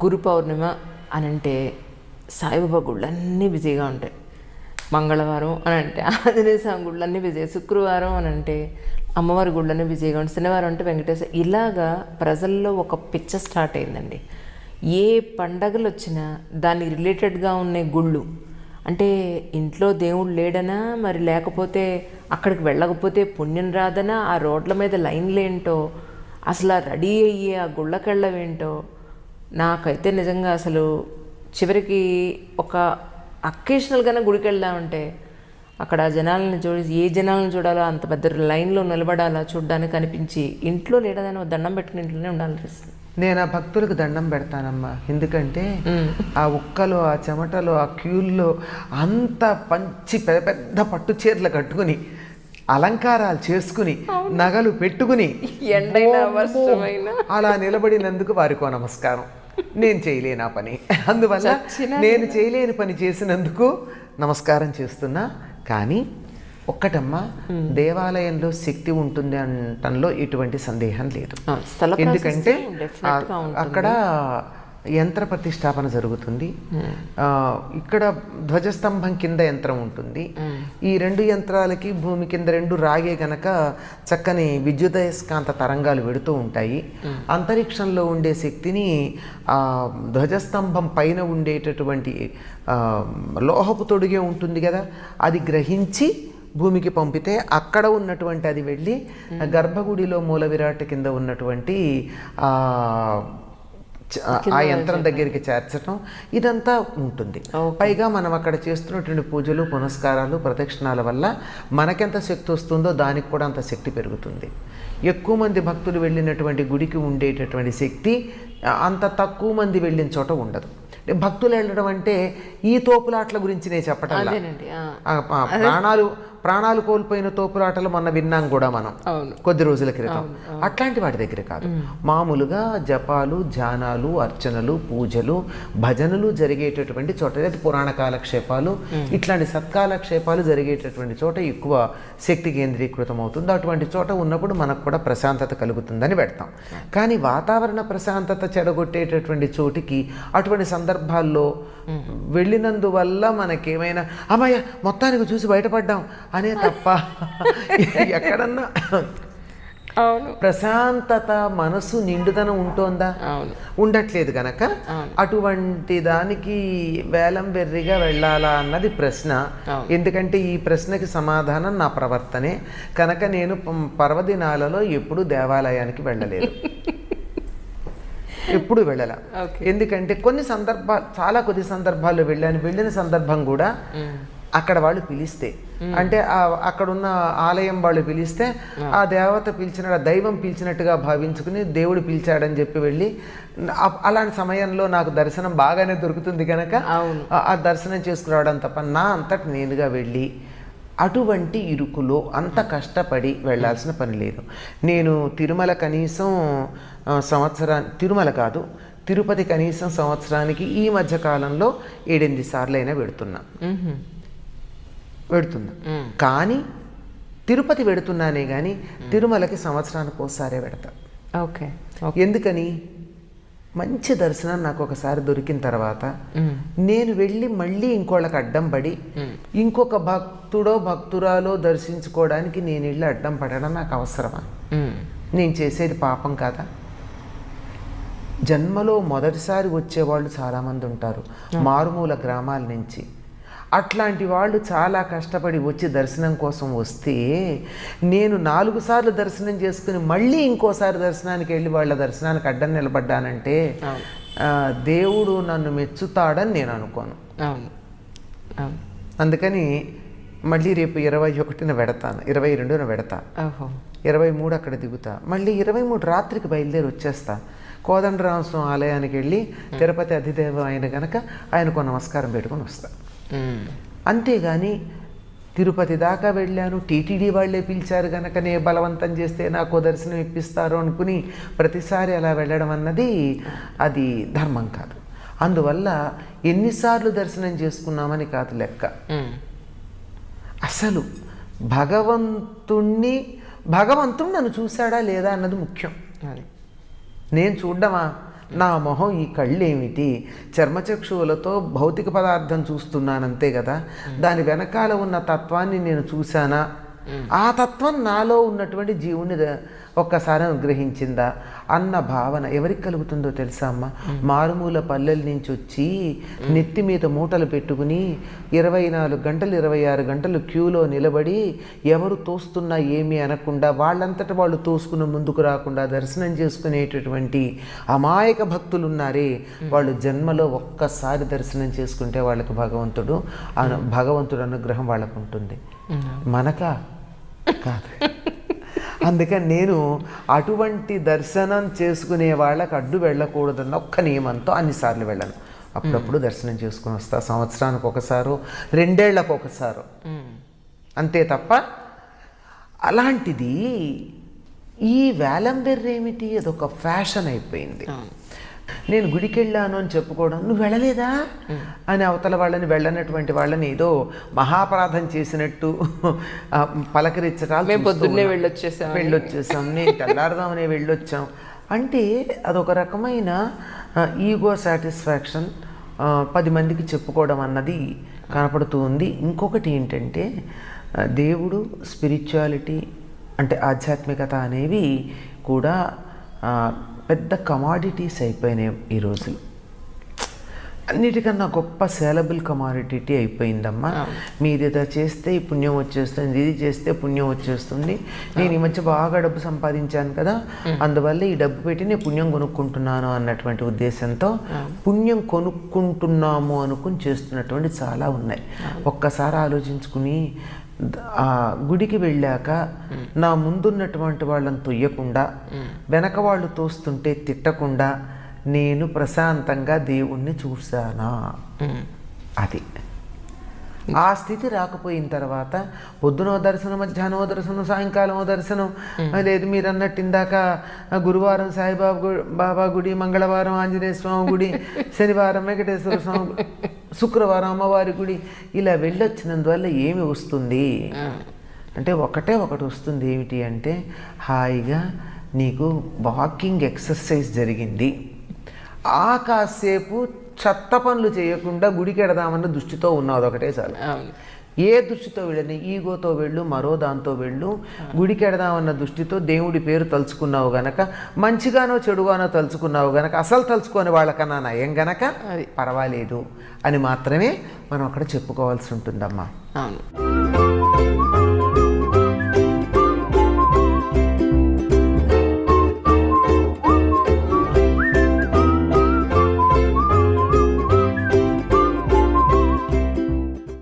గురు పౌర్ణిమ అని అంటే సాయిబాబా గుళ్ళన్నీ బిజీగా ఉంటాయి. మంగళవారం అని అంటే ఆంజనేయ స్వామి గుళ్ళన్నీ బిజీ శుక్రవారం అని అంటే అమ్మవారి గుళ్ళన్నీ బిజీగా ఉంటాయి శనివారం అంటే వెంకటేశ్వర ఇలాగా ప్రజల్లో ఒక పిచ్చ స్టార్ట్ అయిందండి. ఏ పండగలు వచ్చినా దానికి రిలేటెడ్గా ఉన్న గుళ్ళు అంటే ఇంట్లో దేవుడు లేడనా మరి లేకపోతే అక్కడికి వెళ్ళకపోతే పుణ్యం రాదనా ఆ రోడ్ల మీద లైన్లేంటో అసలు రెడీ అయ్యే ఆ గుళ్ళకెళ్ళవేంటో నాకైతే నిజంగా అసలు చివరికి ఒక అకేషనల్గానే గుడికి వెళ్దామంటే అక్కడ జనాలను చూసి ఏ జనాలను చూడాలో అంత పెద్ద లైన్లో నిలబడాలా చూడడానికి అనిపించి ఇంట్లో లేడదని దండం పెట్టుకుని ఇంట్లోనే ఉండాలనిపిస్తుంది. నేను ఆ భక్తులకు దండం పెడతానమ్మా. ఎందుకంటే ఆ ఉక్కలు ఆ చెమటలు ఆ క్యూల్లో అంత పంచి పెద్ద పెద్ద పట్టు చీరలు కట్టుకుని అలంకారాలు చేసుకుని నగలు పెట్టుకుని. అలా నిలబడినందుకు వారికో నమస్కారం. నేను చేయలేను ఆ పని. అందువల్ల నేను చేయలేని పని చేసినందుకు నమస్కారం చేస్తున్నా. కానీ ఒక్కటమ్మా దేవాలయంలో శక్తి ఉంటుంది అనటంలో ఎటువంటి సందేహం లేదు. ఎందుకంటే. అక్కడ యంత్ర ప్రతిష్టాపన జరుగుతుంది. ఆ, ఇక్కడ ధ్వజస్తంభం కింద యంత్రం ఉంటుంది. ఈ రెండు యంత్రాలకి భూమి కింద రెండు రాగే గనక చక్కని విద్యుదయస్కాంత తరంగాలు వెడుతూ ఉంటాయి. అంతరిక్షంలో ఉండే శక్తిని ఆ ధ్వజస్తంభం పైన ఉండేటటువంటి లోహపు తొడిగే ఉంటుంది కదా అది గ్రహించి భూమికి పంపితే అక్కడ ఉన్నటువంటి అది వెళ్ళి గర్భగుడిలో మూల విరాట్ కింద ఉన్నటువంటి ఆ యంత్రం దగ్గరికి చేర్చడం ఇదంతా ఉంటుంది. పైగా మనం అక్కడ చేస్తున్నటువంటి పూజలు పునస్కారాలు ప్రదక్షిణాల వల్ల మనకెంత శక్తి వస్తుందో దానికి కూడా అంత శక్తి పెరుగుతుంది. ఎక్కువ మంది భక్తులు వెళ్ళినటువంటి గుడికి ఉండేటటువంటి శక్తి అంత తక్కువ మంది వెళ్ళిన చోట ఉండదు. భక్తులు వెళ్ళడం అంటే ఈ తోపులాట్ల గురించి నేను చెప్పటం ప్రాణాలు ప్రాణాలు కోల్పోయిన తోపులాటలు మొన్న విన్నాం కూడా మనం. కొద్ది రోజుల క్రితం. అట్లాంటి వాటి దగ్గర కాదు. మామూలుగా జపాలు ధ్యానాలు అర్చనలు పూజలు భజనలు జరిగేటటువంటి చోట లేదా పురాణ కాలక్షేపాలు ఇట్లాంటి సత్కాలక్షేపాలు జరిగేటటువంటి చోట ఎక్కువ శక్తి కేంద్రీకృతం అవుతుంది. అటువంటి చోట ఉన్నప్పుడు మనకు కూడా ప్రశాంతత కలుగుతుందని పెడతాం. కానీ వాతావరణ ప్రశాంతత చెడగొట్టేటటువంటి చోటికి అటువంటి సందర్భాల్లో వెళ్ళినందువల్ల మనకేమైనా అమ్మయ్య మొత్తానికి చూసి బయటపడ్డాం. అనే తప్ప ఎక్కడన్నా అవును. ప్రశాంతత మనసు నిండుదనం ఉంటోందా? అవును. ఉండట్లేదు గనక అటువంటి దానికి వేలం వెర్రిగా వెళ్ళాలా అన్నది ప్రశ్న. ఎందుకంటే ఈ ప్రశ్నకి సమాధానం నా ప్రవర్తనే. కనుక నేను పర్వదినాలలో ఎప్పుడు దేవాలయానికి వెళ్ళలేదు. ఎప్పుడు వెళ్ళాల. ఎందుకంటే కొన్ని సందర్భాలు చాలా కొద్ది సందర్భాల్లో వెళ్ళాను. వెళ్ళిన సందర్భం కూడా అక్కడ వాళ్ళు పిలిస్తే. అంటే అక్కడున్న ఆలయం వాళ్ళు పిలిస్తే ఆ. దేవత పిలిచిన దైవం పిలిచినట్టుగా భావించుకుని దేవుడు పిలిచాడని చెప్పి వెళ్ళి అలాంటి సమయంలో నాకు దర్శనం బాగానే దొరుకుతుంది కనుక. ఆ- దర్శనం చేసుకురావడం తప్ప నా అంతటి నేనుగా వెళ్ళి అటువంటి ఇరుకులో అంత కష్టపడి వెళ్ళాల్సిన పని లేదు. నేను తిరుమల కనీసం సంవత్సరా తిరుమల కాదు తిరుపతి కనీసం సంవత్సరానికి ఈ మధ్య కాలంలో ఏడెనిమిది సార్లు అయినా పెడుతున్నా పెడుతున్నా కానీ తిరుపతి పెడుతున్నానే కానీ తిరుమలకి సంవత్సరానికి ఒకసారే పెడతా. ఓకే ఎందుకని? మంచి దర్శనం నాకు ఒకసారి దొరికిన తర్వాత. నేను వెళ్ళి మళ్ళీ ఇంకోళ్ళకి అడ్డం పడి ఇంకొక భక్తుడో భక్తురాలో దర్శించుకోవడానికి నేను వెళ్ళి అడ్డం పడడం నాకు అవసరమా. నేను చేసేది పాపం కాదా? జన్మలో మొదటిసారి వచ్చేవాళ్ళు చాలామంది ఉంటారు. మారుమూల గ్రామాల నుంచి. అట్లాంటి వాళ్ళు చాలా కష్టపడి వచ్చి దర్శనం కోసం వస్తే నేను నాలుగు సార్లు దర్శనం చేసుకుని మళ్ళీ ఇంకోసారి దర్శనానికి వెళ్ళి వాళ్ళ దర్శనానికి అడ్డం నిలబడ్డానంటే దేవుడు నన్ను మెచ్చుతాడని నేను అనుకోను. అందుకని మళ్ళీ రేపు ఇరవై ఒకటిన పెడతాను ఇరవై రెండున పెడతా. ఇరవై మూడు అక్కడ దిగుతా. మళ్ళీ ఇరవై మూడు రాత్రికి బయలుదేరి వచ్చేస్తా. కోదండరామస్వామి ఆలయానికి వెళ్ళి తిరుపతి అధిదేవం అయిన గనక ఆయనకు నమస్కారం పెట్టుకొని వస్తా. మ్మ్. అంతేగాని తిరుపతి దాకా వెళ్ళాను టీటీడీ వాళ్ళే పిలిచారు గనకనే బలవంతం చేస్తే నాకు దర్శనం ఇప్పిస్తారు అనుకుని ప్రతిసారి అలా వెళ్ళడం అన్నది అది ధర్మం కాదు. అందువల్ల ఎన్నిసార్లు దర్శనం చేసుకున్నామని కాదు లెక్క. అసలు భగవంతుణ్ణి భగవంతుడు నన్ను చూశాడా లేదా అన్నది ముఖ్యం. నేను చూడ్డమా? నా మొహం ఈ కళ్ళేమిటి? చర్మచక్షువులతో భౌతిక పదార్థం చూస్తున్నానంతే కదా? దాని వెనకాల ఉన్న తత్వాన్ని నేను చూశానా? ఆ తత్వం నాలో ఉన్నటువంటి జీవుని ఒక్కసారి అనుగ్రహించిందా అన్న భావన ఎవరికి కలుగుతుందో తెలుసా అమ్మ? మారుమూల పల్లెల నుంచి వచ్చి నెత్తి మీద మూటలు పెట్టుకుని ఇరవై నాలుగు గంటలు ఇరవై ఆరు గంటలు క్యూలో నిలబడి ఎవరు తోస్తున్నా ఏమీ అనకుండా వాళ్ళంతట వాళ్ళు తోసుకుని ముందుకు రాకుండా దర్శనం చేసుకునేటటువంటి అమాయక భక్తులు ఉన్నారే వాళ్ళు జన్మలో ఒక్కసారి దర్శనం చేసుకుంటే వాళ్ళకి భగవంతుడు అను భగవంతుడు అనుగ్రహం వాళ్ళకు ఉంటుంది. మనకా? కాదు. అందుకని నేను అటువంటి దర్శనం చేసుకునే వాళ్ళకి అడ్డు వెళ్ళకూడదన్న ఒక్క నియమంతో అన్నిసార్లు వెళ్ళను. అప్పుడప్పుడు దర్శనం చేసుకుని వస్తా. సంవత్సరానికి ఒకసారో రెండేళ్ళకు ఒకసారో. అంతే తప్ప అలాంటిది ఈ వేలం ఏమిటి అదొక ఫ్యాషన్ అయిపోయింది. నేను గుడికి వెళ్ళాను అని చెప్పుకోవడం నువ్వు వెళ్ళలేదా? అని అవతల వాళ్ళని వెళ్ళనటువంటి వాళ్ళని ఏదో మహాపరాధం చేసినట్టు ఆ, పలకరించడాలు మేము పొద్దున్నే. వెళ్ళొచ్చేసాం. వెళ్ళొచ్చేసాం. నేను తెల్లారదామనే వెళ్ళొచ్చాం. అంటే అదొక రకమైన ఈగో సాటిస్ఫాక్షన్ పది మందికి చెప్పుకోవడం అన్నది కనపడుతూ ఉంది. ఇంకొకటి ఏంటంటే దేవుడు స్పిరిచువాలిటీ అంటే ఆధ్యాత్మికత అనేవి కూడా పెద్ద కమాడిటీస్ అయిపోయినాయి ఈ రోజులు. అన్నిటికన్నా గొప్ప సేలబుల్ కమాడిటీ అయిపోయిందమ్మా. మీరు ఇది చేస్తే ఈ పుణ్యం వచ్చేస్తుంది ఇది చేస్తే పుణ్యం వచ్చేస్తుంది. నేను ఈ మధ్య బాగా డబ్బు సంపాదించాను కదా అందువల్ల ఈ డబ్బు పెట్టి నేను పుణ్యం కొనుక్కుంటున్నాను అన్నటువంటి ఉద్దేశంతో పుణ్యం కొనుక్కుంటున్నాము అనుకుని చేస్తున్నటువంటి చాలా ఉన్నాయి. ఒక్కసారి ఆలోచించుకుని ఆ గుడికి వెళ్ళాక నా ముందున్నటువంటి వాళ్ళని తొయ్యకుండా వెనక వాళ్ళు తోస్తుంటే తిట్టకుండా నేను ప్రశాంతంగా దేవుణ్ణి చూశానా? అది. ఆ స్థితి రాకపోయిన తర్వాత పొద్దునో దర్శనం మధ్యాహ్నమో దర్శనం సాయంకాలమో దర్శనం లేదు మీరు అన్నట్టు ఇందాక గురువారం సాయిబాబా బాబా గుడి మంగళవారం ఆంజనేయ స్వామి గుడి శనివారం వెంకటేశ్వర స్వామి గుడి శుక్రవారం అమ్మవారి గుడి ఇలా వెళ్ళొచ్చినందువల్ల ఏమి వస్తుంది? అంటే ఒకటే ఒకటి వస్తుంది ఏమిటి అంటే హాయిగా నీకు వాకింగ్ ఎక్సర్సైజ్ జరిగింది. ఆ కాసేపు చెత్త పనులు చేయకుండా గుడికి ఎడదామన్న దృష్టితో ఉన్నావు అదొకటే చాలు. అవును. ఏ దృష్టితో వెళ్ళని ఈగోతో వెళ్ళు మరో దాంతో వెళ్ళు గుడికి ఎడదామన్న దృష్టితో దేవుడి పేరు తలుచుకున్నావు గనక మంచిగానో చెడుగానో తలుచుకున్నావు గనక అసలు తలుచుకొని వాళ్ళకన్నా నయం గనక అది. పర్వాలేదు అని మాత్రమే మనం అక్కడ చెప్పుకోవాల్సి ఉంటుందమ్మా. అవును.